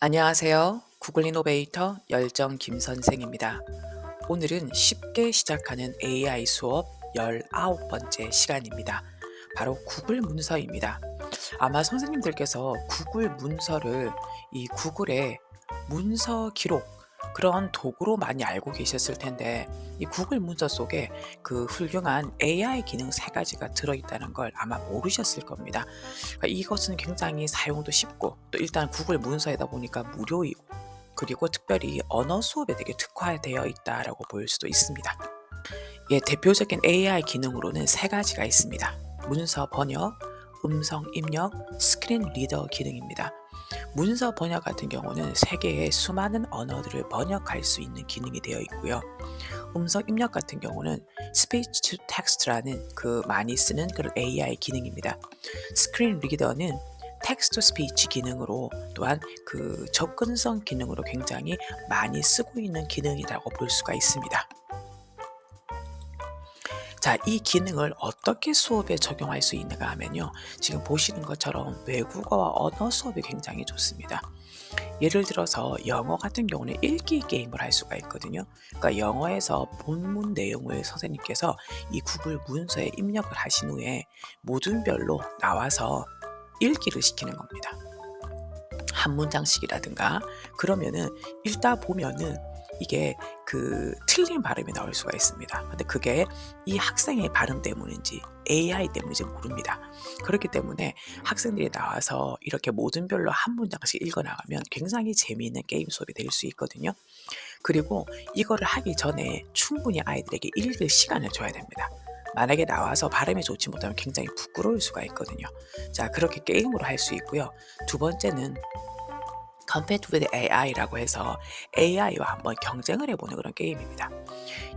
안녕하세요. 구글 이노베이터 열정 김 선생입니다. 오늘은 쉽게 시작하는 AI 수업 19번째 시간입니다. 바로 구글 문서입니다. 아마 선생님들께서 구글 문서를 이 구글의 문서 기록 그런 도구로 많이 알고 계셨을 텐데 이 구글 문서 속에 그 훌륭한 AI 기능 세 가지가 들어있다는 걸 아마 모르셨을 겁니다. 그러니까 이것은 굉장히 사용도 쉽고 또 일단 구글 문서이다 보니까 무료이고 그리고 특별히 언어 수업에 되게 특화되어 있다라고 볼 수도 있습니다. 예, 대표적인 AI 기능으로는 세 가지가 있습니다. 문서 번역, 음성 입력, 스크린 리더 기능입니다. 문서 번역 같은 경우는 세계의 수많은 언어들을 번역할 수 있는 기능이 되어 있고요. 음성 입력 같은 경우는 speech to text라는 그 많이 쓰는 그런 AI 기능입니다. 스크린 리더는 텍스트 투 스피치 기능으로 또한 그 접근성 기능으로 굉장히 많이 쓰고 있는 기능이라고 볼 수가 있습니다. 자, 이 기능을 어떻게 수업에 적용할 수 있는가 하면요. 지금 보시는 것처럼 외국어와 언어 수업이 굉장히 좋습니다. 예를 들어서 영어 같은 경우는 읽기 게임을 할 수가 있거든요. 그러니까 영어에서 본문 내용을 선생님께서 이 구글 문서에 입력을 하신 후에 모든 별로 나와서 읽기를 시키는 겁니다. 한 문장씩이라든가 그러면은 읽다 보면은 이게 그 틀린 발음이 나올 수가 있습니다. 근데 그게 이 학생의 발음 때문인지 AI 때문인지 모릅니다. 그렇기 때문에 학생들이 나와서 이렇게 모든 별로 한 문장씩 읽어 나가면 굉장히 재미있는 게임 수업이 될 수 있거든요. 그리고 이거를 하기 전에 충분히 아이들에게 읽을 시간을 줘야 됩니다. 만약에 나와서 발음이 좋지 못하면 굉장히 부끄러울 수가 있거든요. 자, 그렇게 게임으로 할 수 있고요. 두 번째는 Compete with AI라고 해서 AI와 한번 경쟁을 해보는 그런 게임입니다.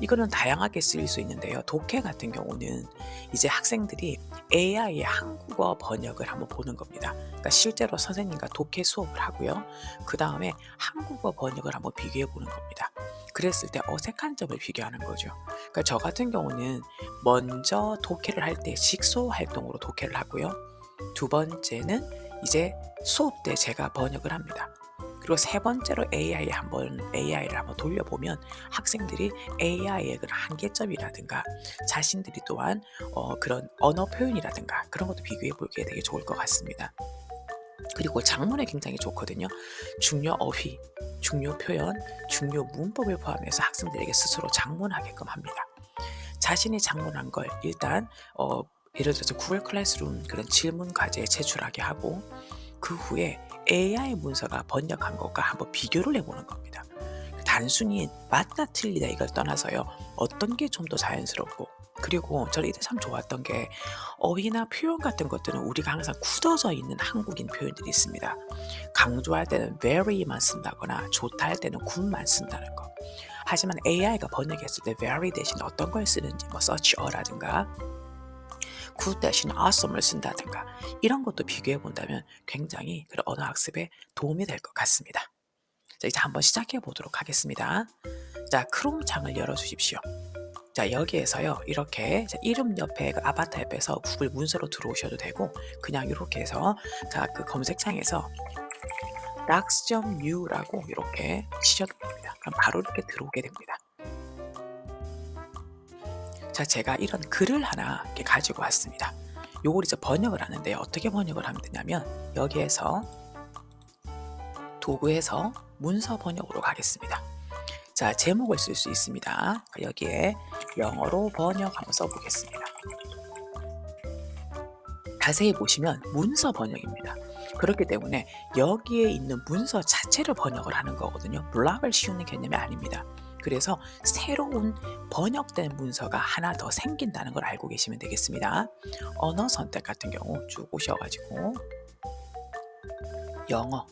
이거는 다양하게 쓰일 수 있는데요. 독해 같은 경우는 이제 학생들이 AI의 한국어 번역을 한번 보는 겁니다. 그러니까 실제로 선생님과 독해 수업을 하고요. 그 다음에 한국어 번역을 한번 비교해 보는 겁니다. 그랬을 때 어색한 점을 비교하는 거죠. 그러니까 저 같은 경우는 먼저 독해를 할때 직소 활동으로 독해를 하고요. 두 번째는 이제 수업 때 제가 번역을 합니다. 그리고 세 번째로 AI 한번 AI를 한번 돌려보면 학생들이 AI의 그런 한계점이라든가 자신들이 또한 어, 그런 언어 표현이라든가 그런 것도 비교해 보기에 되게 좋을 것 같습니다. 그리고 장문에 굉장히 좋거든요. 중요 어휘, 중요 표현, 중요 문법을 포함해서 학생들에게 스스로 장문하게끔 합니다. 자신이 장문한 걸 일단 어, 예를 들어서 구글 클래스룸 그런 질문 과제에 제출하게 하고 그 후에 AI 문서가 번역한 것과 한번 비교를 해보는 겁니다. 단순히 맞다 틀리다 이걸 떠나서요. 어떤 게 좀 더 자연스럽고 그리고 저는 이때 참 좋았던 게 어휘나 표현 같은 것들은 우리가 항상 굳어져 있는 한국인 표현들이 있습니다. 강조할 때는 very만 쓴다거나 좋다 할 때는 good만 쓴다는 거. 하지만 AI가 번역했을 때 very 대신 어떤 걸 쓰는지 뭐 such a라든가 good 대신 awesome을 쓴다든가 이런 것도 비교해 본다면 굉장히 그런 언어 학습에 도움이 될 것 같습니다. 자, 이제 한번 시작해 보도록 하겠습니다. 자, 크롬 창을 열어 주십시오. 자, 여기에서요. 이렇게 이름 옆에 그 아바타 옆에서 구글 문서로 들어오셔도 되고 그냥 이렇게 해서 자, 그 검색창에서 docs.u라고 이렇게 치셔도 됩니다. 그럼 바로 이렇게 들어오게 됩니다. 자, 제가 이런 글을 하나 이렇게 가지고 왔습니다. 요걸 이제 번역을 하는데 어떻게 번역을 하면 되냐면 여기에서 도구에서 문서 번역으로 가겠습니다. 자, 제목을 쓸 수 있습니다. 여기에 영어로 번역 한번 써보겠습니다. 자세히 보시면 문서 번역입니다. 그렇기 때문에 여기에 있는 문서 자체를 번역을 하는 거거든요. 블락을 씌우는 개념이 아닙니다. 그래서 새로운 번역된 문서가 하나 더 생긴다는 걸 알고 계시면 되겠습니다. 언어 선택 같은 경우 쭉 오셔가지고 영어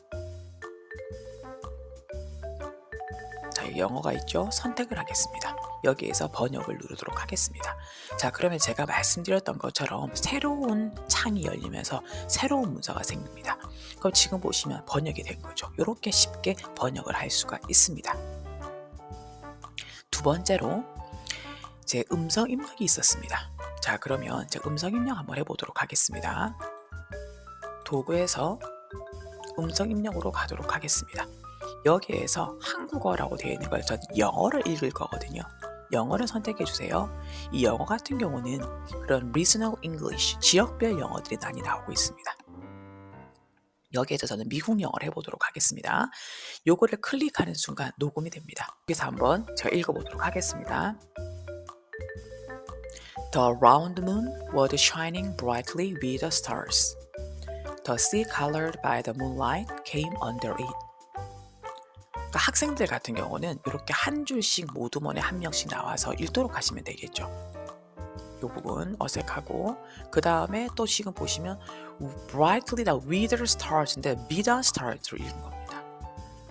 자, 영어가 있죠. 선택을 하겠습니다. 여기에서 번역을 누르도록 하겠습니다. 자, 그러면 제가 말씀드렸던 것처럼 새로운 창이 열리면서 새로운 문서가 생깁니다. 그럼 지금 보시면 번역이 된 거죠. 이렇게 쉽게 번역을 할 수가 있습니다. 두 번째로 제 음성 입력이 있었습니다. 자, 그러면 제가 음성 입력 한번 해보도록 하겠습니다. 도구에서 음성 입력으로 가도록 하겠습니다. 여기에서 한국어라고 되어 있는 걸 전 영어를 읽을 거거든요. 영어를 선택해 주세요. 이 영어 같은 경우는 그런 regional English, 지역별 영어들이 많이 나오고 있습니다. 여기에서 저는 미국 영어를 해보도록 하겠습니다. 요거를 클릭하는 순간 녹음이 됩니다. 여기서 한번 제가 읽어보도록 하겠습니다. The round moon was shining brightly with the stars. The sea colored by the moonlight came under it. 그러니까 학생들 같은 경우는 이렇게 한 줄씩 모두먼에 한 명씩 나와서 읽도록 하시면 되겠죠. 이 부분 어색하고 그 다음에 또 지금 보시면 brightly다 with the stars인데 with the stars로 읽은 겁니다.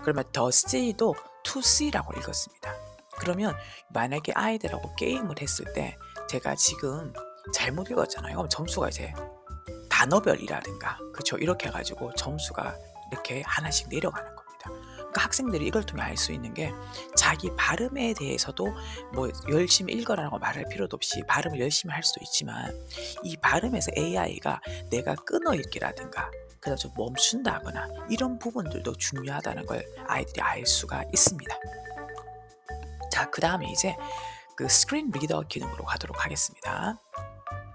그러면 the sea도 to sea라고 읽었습니다. 그러면 만약에 아이들하고 게임을 했을 때 제가 지금 잘못 읽었잖아요. 그럼 점수가 이제 단어별이라든가 그렇죠 이렇게 해가지고 점수가 이렇게 하나씩 내려가는 겁니다. 그러니까 학생들이 이걸 통해 알 수 있는 게 자기 발음에 대해서도 뭐 열심히 읽어라라고 말할 필요도 없이 발음을 열심히 할 수도 있지만 이 발음에서 AI가 내가 끊어 읽기라든가 그다음 좀 멈춘다거나 이런 부분들도 중요하다는 걸 아이들이 알 수가 있습니다. 자, 그 다음에 이제 그 스크린 리더 기능으로 가도록 하겠습니다.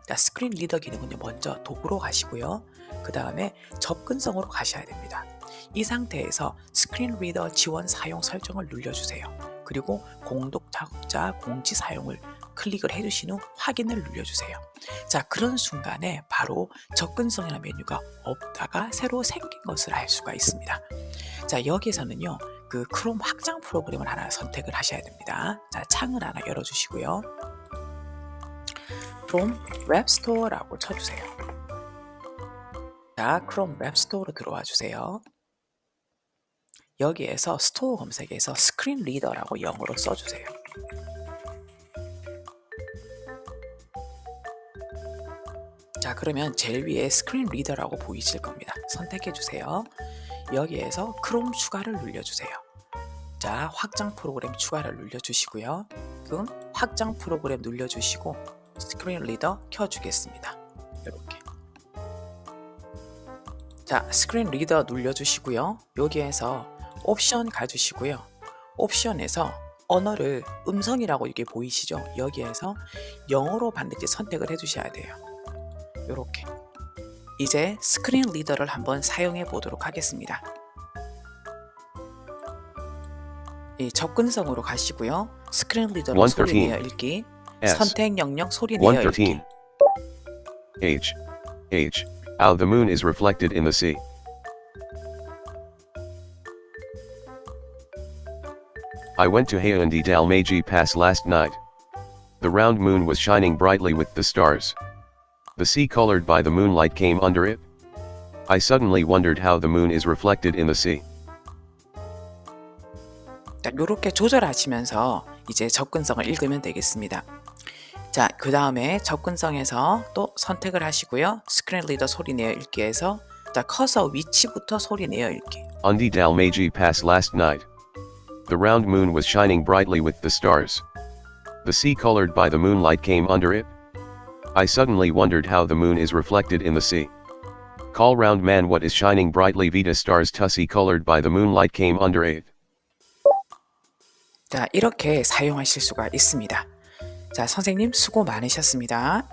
자, 스크린 리더 기능은요, 먼저 도구로 가시고요. 그 다음에 접근성으로 가셔야 됩니다. 이 상태에서 스크린 리더 지원 사용 설정을 눌러주세요. 그리고 공독 작업자 공지 사용을 클릭을 해주신 후 확인을 눌러주세요. 자, 그런 순간에 바로 접근성이라는 메뉴가 없다가 새로 생긴 것을 알 수가 있습니다. 자, 여기에서는요, 그 크롬 확장 프로그램을 하나 선택을 하셔야 됩니다. 자, 창을 하나 열어주시고요. 크롬 웹스토어라고 쳐주세요. 자, 크롬 웹스토어로 들어와 주세요. 여기에서 스토어 검색에서 스크린 리더라고 영어로 써주세요. 자, 그러면 제일 위에 스크린 리더라고 보이실 겁니다. 선택해 주세요. 여기에서 크롬 추가를 눌러주세요. 자, 확장 프로그램 추가를 눌러주시고요. 그럼 확장 프로그램 눌러주시고 스크린 리더 켜주겠습니다. 이렇게. 자, 스크린 리더 눌러주시고요. 여기에서 옵션 가주시고요. 옵션에서 언어를 음성이라고 이게 보이시죠? 여기에서 영어로 반드시 선택을 해주셔야 돼요. 이렇게. 이제 스크린 리더를 한번 사용해 보도록 하겠습니다. 이 접근성으로 가시고요. 스크린 리더로 소리 113. 내어 읽기. 선택 영역 소리 내어 읽기. 113. H. H. How the moon is reflected in the sea. I went to Hyundai Dalmaji Pass last night. The round moon was shining brightly with the stars. The sea colored by the moonlight came under it. I suddenly wondered how the moon is reflected in the sea. 자, 요렇게 조절하시면서 이제 접근성을 읽으면 되겠습니다. 자, 그 다음에 접근성에서 또 선택을 하시고요. 스크린 리더 소리 내어 읽기에서 자, 커서 위치부터 소리 내어 읽기. Undi Dalmaji Pass last night. The round moon was shining brightly with the stars. The sea colored by the moonlight came under it. I suddenly wondered how the moon is reflected in the sea. Call round man what is shining brightly vita stars tussy colored by the moonlight came under it. 자, 이렇게 사용하실 수가 있습니다. 자, 선생님 수고 많으셨습니다.